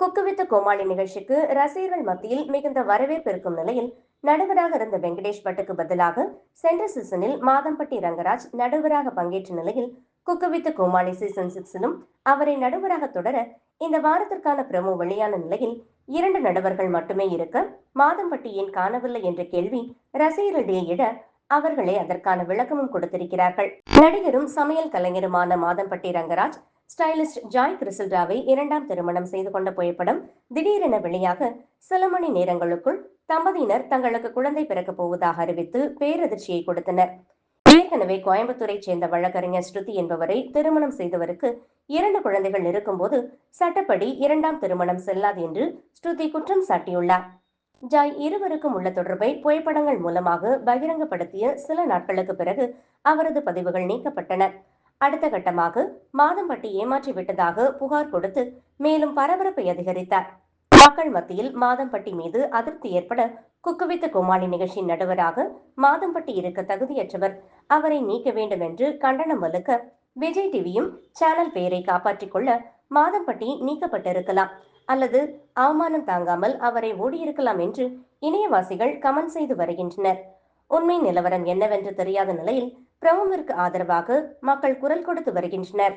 குக்குவித்து கோமாளி நிகழ்ச்சிக்கு ரசிகர்கள் மத்தியில் மிகுந்த வரவேற்பு இருக்கும் நிலையில் நடுவராக இருந்த வெங்கடேஷ் பட்டுக்கு பதிலாக சென்ற சீசனில் மாதம்பட்டி ரங்கராஜ் நடுவராக பங்கேற்ற நிலையில் குக்குவித்து கோமாளி சீசன் சிக்ஸிலும் அவரை நடுவராக தொடர இந்த வாரத்திற்கான பிரமோ வெளியான நிலையில் இரண்டு நடுவர்கள் மட்டுமே இருக்க மாதம்பட்டி ஏன் காணவில்லை என்ற கேள்வி ரசிகர்களிடையே இட அவர்களே அதற்கான விளக்கமும் கொடுத்திருக்கிறார்கள். நடிகரும் சமையல் கலைஞருமான மாதம்பட்டி ரங்கராஜ் ஸ்டைலிஸ்ட் ஜாய் கிறிசில்டாவை இரண்டாம் திருமணம் செய்து கொண்ட புகைப்படம் திடீரென வெளியாக சில மணி நேரங்களுக்குள் தம்பதியினர் தங்களுக்கு குழந்தை பிறக்கப் போவதாக அறிவித்து பேரதிர்ச்சியை கொடுத்தனர். ஏற்கனவே கோயம்புத்தூரை சேர்ந்த வழக்கறிஞர் ஸ்ருதி என்பவரை திருமணம் செய்தவருக்கு இரண்டு குழந்தைகள் இருக்கும்போது சட்டப்படி இரண்டாம் திருமணம் செல்லாது என்று ஸ்ருதி குற்றம் சாட்டியுள்ளார். ஜாய் இருவருக்கும் உள்ள தொடர்பை புகைப்படங்கள் மூலமாக பகிரங்கப்படுத்திய சில நாட்களுக்கு பிறகு அவரது பதிவுகள் நீக்கப்பட்டன. அடுத்த கட்டமாக மாதம்பட்டி ஏமாற்றி விட்டதாக புகார் கொடுத்து மேலும் பரபரப்பை அதிகரித்தார். மக்கள் மத்தியில் மாதம்பட்டி மீது அதிருப்தி ஏற்பட குக்குவித்த குமாரி நிகழ்ச்சியின் நடுவராக மாதம்பட்டி இருக்க தகுதியற்றவர் அவரை நீக்க வேண்டும் என்று கண்டனம் வலுக்க விஜய் டிவியும் சேனல் பெயரை காப்பாற்றிக் கொள்ள மாதம்பட்டி நீக்கப்பட்டிருக்கலாம். அல்லது அவமானம் தாங்காமல் அவரை ஓடியிருக்கலாம் என்று இணையவாசிகள் கமெண்ட் செய்து வருகின்றனர். உண்மை நிலவரம் என்னவென்று தெரியாத நிலையில் பிரமுவிற்கு ஆதரவாக மக்கள் குரல் கொடுத்து வருகின்றனர்.